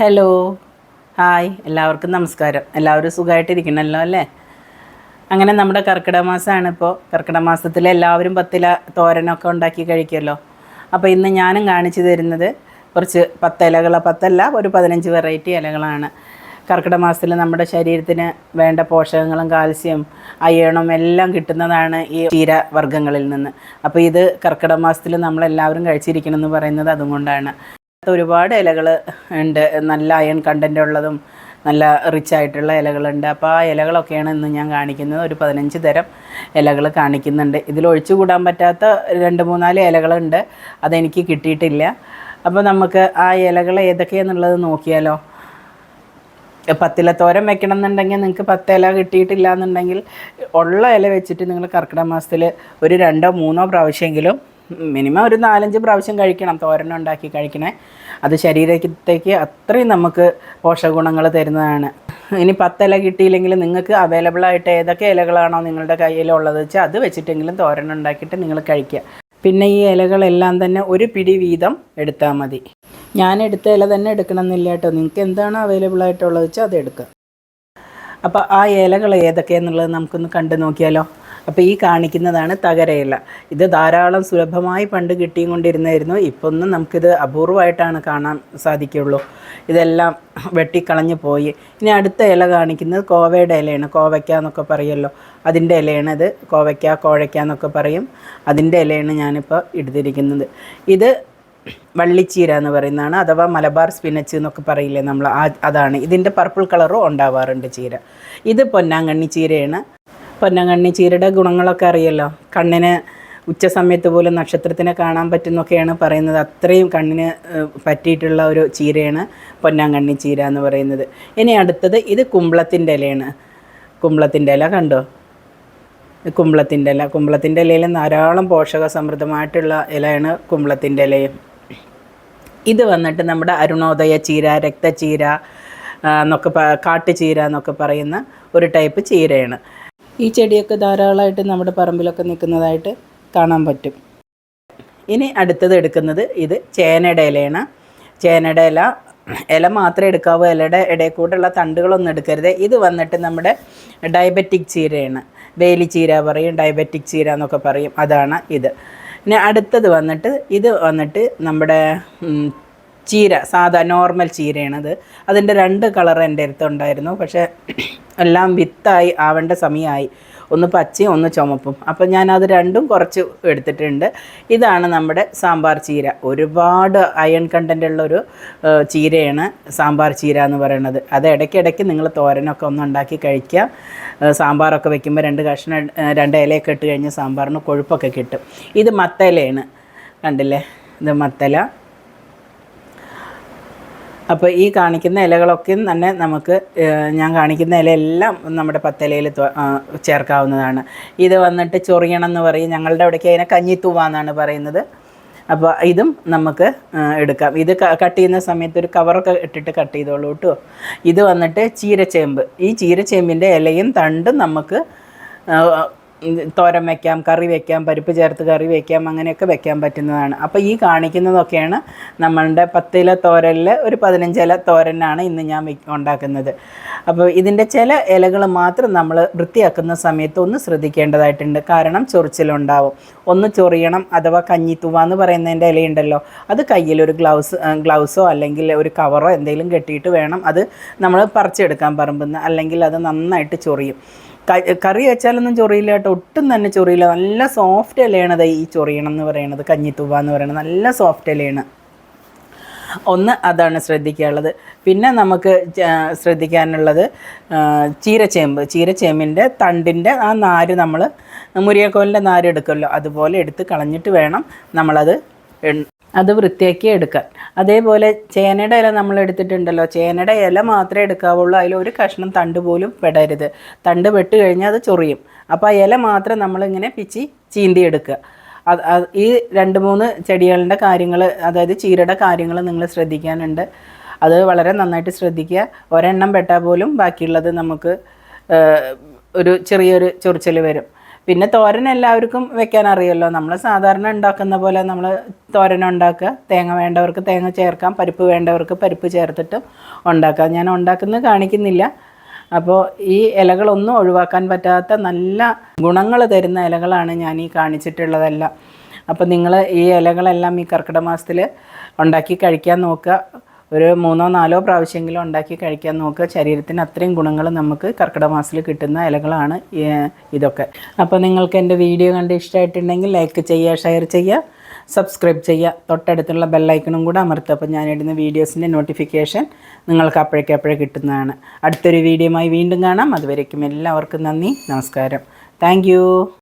Hello hi എല്ലാവർക്കും നമസ്കാരം. എല്ലാവരും സുഖമായിട്ടിരിക്കണമല്ലോ അല്ലേ? അങ്ങനെ നമ്മുടെ കർക്കിടക മാസമാണ് ഇപ്പോൾ കർക്കിടക മാസത്തിൽ എല്ലാവരും പത്തില തോരനൊക്കെ ഉണ്ടാക്കി കഴിക്കുമല്ലോ അപ്പോൾ ഇന്ന് ഞാനും കാണിച്ചു തരുന്നത് കുറച്ച് പത്ത് ഇലകൾ പത്തല്ല ഒരു പതിനഞ്ച് വെറൈറ്റി ഇലകളാണ്. കർക്കിടക മാസത്തിൽ നമ്മുടെ ശരീരത്തിന് വേണ്ട പോഷകങ്ങളും കാൽസ്യം അയണും എല്ലാം കിട്ടുന്നതാണ് ഈ ചീര വർഗങ്ങളിൽ നിന്ന്. അപ്പോൾ ഇത് കർക്കിടക മാസത്തിൽ നമ്മളെല്ലാവരും കഴിച്ചിരിക്കണം എന്ന് പറയുന്നത് അതുകൊണ്ടാണ്. ഒരുപാട് ഇലകൾ ഉണ്ട്. നല്ല അയൺ കണ്ടന്റ് ഉള്ളതും നല്ല റിച്ച് ആയിട്ടുള്ള ഇലകളുണ്ട്. അപ്പോൾ ആ ഇലകളൊക്കെയാണ് ഇന്ന് ഞാൻ കാണിക്കുന്നത്. ഒരു പതിനഞ്ച് തരം ഇലകൾ കാണിക്കുന്നുണ്ട്. ഇതിൽ ഒഴിച്ചു കൂടാൻ പറ്റാത്ത രണ്ട് മൂന്നാൽ ഇലകളുണ്ട്. അതെനിക്ക് കിട്ടിയിട്ടില്ല. അപ്പോൾ നമുക്ക് ആ ഇലകൾ ഏതൊക്കെയാണെന്നുള്ളത് നോക്കിയാലോ. പത്തില തോരൻ വെക്കണം എന്നുണ്ടെങ്കിൽ നിങ്ങൾക്ക് പത്ത് ഇല കിട്ടിയിട്ടില്ല എന്നുണ്ടെങ്കിൽ ഉള്ള ഇല വെച്ചിട്ട് നിങ്ങൾ കർക്കിടക മാസത്തിൽ ഒരു രണ്ടോ മൂന്നോ പ്രാവശ്യമെങ്കിലും മിനിമം ഒരു നാലഞ്ച് പ്രാവശ്യം കഴിക്കണം തോരൻ ഉണ്ടാക്കി കഴിക്കണേ. അത് ശരീരത്തേക്ക് അത്രയും നമുക്ക് പോഷകഗുണങ്ങൾ തരുന്നതാണ്. ഇനി പത്തില കിട്ടിയില്ലെങ്കിൽ നിങ്ങൾക്ക് അവൈലബിൾ ആയിട്ട് ഏതൊക്കെ ഇലകളാണോ നിങ്ങളുടെ കയ്യിലുള്ളത് വെച്ചാൽ അത് വെച്ചിട്ടെങ്കിലും തോരൻ ഉണ്ടാക്കിയിട്ട് നിങ്ങൾ കഴിക്കുക. പിന്നെ ഈ ഇലകളെല്ലാം തന്നെ ഒരു പിടി വീതം എടുത്താൽ മതി. ഞാൻ എടുത്ത ഇല തന്നെ എടുക്കണം എന്നില്ല കേട്ടോ. നിങ്ങൾക്ക് എന്താണ് അവൈലബിൾ ആയിട്ടുള്ളത് വെച്ചാൽ അത് എടുക്കുക. അപ്പോൾ ആ ഇലകൾ ഏതൊക്കെയാണെന്നുള്ളത് നമുക്കൊന്ന് കണ്ടു നോക്കിയാലോ. അപ്പോൾ ഈ കാണിക്കുന്നതാണ് തകരയില. ഇത് ധാരാളം സുലഭമായി പണ്ട് കിട്ടിയും കൊണ്ടിരുന്നായിരുന്നു ഇപ്പോൾ ഒന്നും നമുക്കിത് അപൂർവമായിട്ടാണ് കാണാൻ സാധിക്കുള്ളൂ. ഇതെല്ലാം വെട്ടിക്കളഞ്ഞു പോയി. ഇനി അടുത്ത ഇല കാണിക്കുന്നത് കോവയുടെ ഇലയാണ്. കോവയ്ക്ക എന്നൊക്കെ പറയുമല്ലോ. അതിന്റെ ഇലയാണ് ഇത്. കോവയ്ക്ക കോഴയ്ക്ക എന്നൊക്കെ പറയും. അതിന്റെ ഇലയാണ് ഞാനിപ്പോൾ എടുത്തിരിക്കുന്നത് ഇത് വള്ളിച്ചീര എന്ന് പറയുന്നതാണ്. അഥവാ മലബാർ സ്പിനച്ച് എന്നൊക്കെ പറയില്ലേ നമ്മൾ അതാണ്. ഇതിന്റെ പർപ്പിൾ കളറും ഉണ്ടാവാറുണ്ട് ചീര. ഇത് പൊന്നാങ്കണ്ണി ചീരയാണ്. പൊന്നാങ്കണ്ണി ചീരയുടെ ഗുണങ്ങളൊക്കെ അറിയല്ലോ. കണ്ണിന് ഉച്ച സമയത്ത് പോലും നക്ഷത്രത്തിനെ കാണാൻ പറ്റുന്നൊക്കെയാണ് പറയുന്നത്. അത്രയും കണ്ണിന് പറ്റിയിട്ടുള്ള ഒരു ചീരയാണ് പൊന്നാങ്കണ്ണി ചീര എന്ന് പറയുന്നത്. ഇനി അടുത്തത് ഇത് കുമ്പളത്തിന്റെ ഇലയാണ്. കുമ്പളത്തിന്റെ ഇല കണ്ടോ? കുമ്പളത്തിന്റെ ഇല. കുമ്പളത്തിന്റെ ഇലയിൽ ധാരാളം പോഷക സമൃദ്ധമായിട്ടുള്ള ഇലയാണ് കുമ്പളത്തിന്റെ ഇലയും. ഇത് വന്നിട്ട് നമ്മുടെ അരുണോദയ ചീര രക്തചീര എന്നൊക്കെ കാട്ടുചീര എന്നൊക്കെ പറയുന്ന ഒരു ടൈപ്പ് ചീരയാണ്. ഈ ചെടിയൊക്കെ ധാരാളമായിട്ട് നമ്മുടെ പറമ്പിലൊക്കെ നിൽക്കുന്നതായിട്ട് കാണാൻ പറ്റും. ഇനി അടുത്തത് എടുക്കുന്നത് ഇത് ചേനയുടെ ഇലയാണ്. ചേനയുടെ ഇല ഇല മാത്രമേ എടുക്കാവൂ. ഇലയുടെ ഇടയിൽ കൂടെയുള്ള തണ്ടുകളൊന്നും എടുക്കരുത്. ഇത് വന്നിട്ട് നമ്മുടെ ഡയബറ്റിക് ചീരയാണ്. വേലി ചീര പറയും ഡയബറ്റിക് ചീര എന്നൊക്കെ പറയും. അതാണ് ഇത്. പിന്നെ അടുത്തത് വന്നിട്ട് ഇത് വന്നിട്ട് നമ്മുടെ ചീര സാധാ നോർമൽ ചീരയാണത്. അതിന്റെ രണ്ട് കളർ എന്റെ അടുത്ത് ഉണ്ടായിരുന്നു. പക്ഷേ എല്ലാം വിത്തായി ആവേണ്ട സമയമായി. ഒന്ന് പച്ചയും ഒന്ന് ചുമപ്പും. അപ്പം ഞാൻ അത് രണ്ടും കുറച്ച് എടുത്തിട്ടുണ്ട്. ഇതാണ് നമ്മുടെ സാമ്പാർ ചീര. ഒരുപാട് അയൺ കണ്ടന്റ് ഉള്ളൊരു ചീരയാണ് സാമ്പാർ ചീര എന്ന് പറയുന്നത്. അത് ഇടയ്ക്കിടയ്ക്ക് നിങ്ങൾ തോരനൊക്കെ ഒന്ന് ഉണ്ടാക്കി കഴിക്കുക സാമ്പാറൊക്കെ വെക്കുമ്പോൾ രണ്ട് കഷ്ണം രണ്ട് ഇലയൊക്കെ ഇട്ട് കഴിഞ്ഞാൽ സാമ്പാറിന് കൊഴുപ്പൊക്കെ കിട്ടും. ഇത് മത്തയിലയാണ് കണ്ടില്ലേ? ഇത് മത്തല. അപ്പോൾ ഈ കാണിക്കുന്ന ഇലകളൊക്കെ തന്നെ നമുക്ക് ഞാൻ കാണിക്കുന്ന ഇലയെല്ലാം നമ്മുടെ പത്തലയിൽ ചേർക്കാവുന്നതാണ്. ഇത് വന്നിട്ട് ചൊറിയണം എന്ന് പറയും. ഞങ്ങളുടെ അവിടേക്ക് അതിനെ കഞ്ഞിത്തൂവ എന്നാണ് പറയുന്നത്. അപ്പോൾ ഇതും നമുക്ക് എടുക്കാം. ഇത് കട്ട് ചെയ്യുന്ന സമയത്ത് ഒരു കവറൊക്കെ ഇട്ടിട്ട് കട്ട് ചെയ്തോളൂ കേട്ടോ. ഇത് വന്നിട്ട് ചീരച്ചേമ്പ്. ഈ ചീരച്ചേമ്പിന്റെ ഇലയും തണ്ടും നമുക്ക് തോരൻ വയ്ക്കാം കറി വയ്ക്കാം പരിപ്പ് ചേർത്ത് കറി വയ്ക്കാം അങ്ങനെയൊക്കെ വെക്കാൻ പറ്റുന്നതാണ്. അപ്പോൾ ഈ കാണിക്കുന്നതൊക്കെയാണ് നമ്മളുടെ പത്തില തോരനിൽ ഒരു പതിനഞ്ചില തോരനാണ് ഇന്ന് ഞാൻ ഉണ്ടാക്കുന്നത്. അപ്പോൾ ഇതിന്റെ ചില ഇലകൾ മാത്രം നമ്മൾ വൃത്തിയാക്കുന്ന സമയത്ത് ഒന്ന് ശ്രദ്ധിക്കേണ്ടതായിട്ടുണ്ട്. കാരണം ചൊറിച്ചിലുണ്ടാവും. ഒന്ന് ചൊറിയണം അഥവാ കഞ്ഞിത്തുവ എന്ന് പറയുന്നതിന്റെ ഇലയുണ്ടല്ലോ അത് കയ്യിൽ ഒരു ഗ്ലൗസ് ഗ്ലൗസോ അല്ലെങ്കിൽ ഒരു കവറോ എന്തെങ്കിലും കെട്ടിയിട്ട് വേണം അത് നമ്മൾ പറിച്ചെടുക്കാൻ പറമ്പുന്ന. അല്ലെങ്കിൽ അത് നന്നായിട്ട് ചൊറിയും. കറി വെച്ചാലൊന്നും ചൊറിയില്ല കേട്ടോ. ഒട്ടും തന്നെ ചൊറിയില്ല. നല്ല സോഫ്റ്റ് ഇലയാണത് ഈ ചൊറിയണം എന്ന് പറയണത് കഞ്ഞിത്തുവ എന്ന് പറയണത്. നല്ല സോഫ്റ്റ് ഇലയാണ്. ഒന്ന് അതാണ് ശ്രദ്ധിക്കാനുള്ളത്. പിന്നെ നമുക്ക് ശ്രദ്ധിക്കാനുള്ളത് ചീരച്ചേമ്പ്. ചീരച്ചേമ്പിന്റെ തണ്ടിന്റെ ആ നാര് നമ്മൾ മുരിയക്കോലിന്റെ നാര് എടുക്കുമല്ലോ. അതുപോലെ എടുത്ത് കളഞ്ഞിട്ട് വേണം നമ്മളത് അത് വൃത്തിയാക്കി എടുക്കാൻ. അതേപോലെ ചേനയുടെ ഇല നമ്മൾ എടുത്തിട്ടുണ്ടല്ലോ. ചേനയുടെ ഇല മാത്രമേ എടുക്കാവുള്ളൂ. അതിൽ ഒരു കഷ്ണം തണ്ട് പോലും പെടരുത്. തണ്ട് പെട്ട് കഴിഞ്ഞാൽ അത് ചൊറിയും. അപ്പോൾ ആ ഇല മാത്രം നമ്മളിങ്ങനെ പിച്ചി ചീന്തി എടുക്കുക. ഈ രണ്ട് മൂന്ന് ചെടികളുടെ കാര്യങ്ങൾ അതായത് ചീരയുടെ കാര്യങ്ങൾ നിങ്ങൾ ശ്രദ്ധിക്കാനുണ്ട്. അത് വളരെ നന്നായിട്ട് ശ്രദ്ധിക്കുക. ഒരെണ്ണം പെട്ടാൽ പോലും ബാക്കിയുള്ളത് നമുക്ക് ഒരു ചെറിയൊരു ചൊറിച്ചൽ വരും. പിന്നെ തോരൻ എല്ലാവർക്കും വെക്കാൻ അറിയുമല്ലോ. നമ്മൾ സാധാരണ ഉണ്ടാക്കുന്ന പോലെ നമ്മൾ തോരൻ ഉണ്ടാക്കുക. തേങ്ങ വേണ്ടവർക്ക് തേങ്ങ ചേർക്കാം. പരിപ്പ് വേണ്ടവർക്ക് പരിപ്പ് ചേർത്തിട്ട് ഉണ്ടാക്കാം ഞാൻ ഉണ്ടാക്കുന്നത് കാണിക്കുന്നില്ല. അപ്പോൾ ഈ ഇലകളൊന്നും ഒഴിവാക്കാൻ പറ്റാത്ത നല്ല ഗുണങ്ങൾ തരുന്ന ഇലകളാണ് ഞാൻ ഈ കാണിച്ചിട്ടുള്ളതെല്ലാം. അപ്പോൾ നിങ്ങൾ ഈ ഇലകളെല്ലാം ഈ കർക്കിടക മാസത്തിൽ ഉണ്ടാക്കി കഴിക്കാൻ നോക്കുക. ഒരു മൂന്നോ നാലോ പ്രാവശ്യമെങ്കിലും ഉണ്ടാക്കി കഴിക്കാൻ നോക്കുക. ശരീരത്തിന് അത്രയും ഗുണങ്ങൾ നമുക്ക് കർക്കിടക മാസത്തിൽ കിട്ടുന്ന ഇലകളാണ് ഇതൊക്കെ. അപ്പോൾ നിങ്ങൾക്ക് എന്റെ വീഡിയോ കണ്ട് ഇഷ്ടമായിട്ടുണ്ടെങ്കിൽ ലൈക്ക് ചെയ്യുക ഷെയർ ചെയ്യുക സബ്സ്ക്രൈബ് ചെയ്യുക. തൊട്ടടുത്തുള്ള ബെല്ലൈക്കണും കൂടെ അമർത്തുക. അപ്പോൾ ഞാനിടുന്ന വീഡിയോസിന്റെ നോട്ടിഫിക്കേഷൻ നിങ്ങൾക്ക് അപ്പോഴേക്കപ്പോഴേ കിട്ടുന്നതാണ്. അടുത്തൊരു വീഡിയോയുമായി വീണ്ടും കാണാം. അതുവരേക്കും എല്ലാവർക്കും നന്ദി നമസ്കാരം. താങ്ക്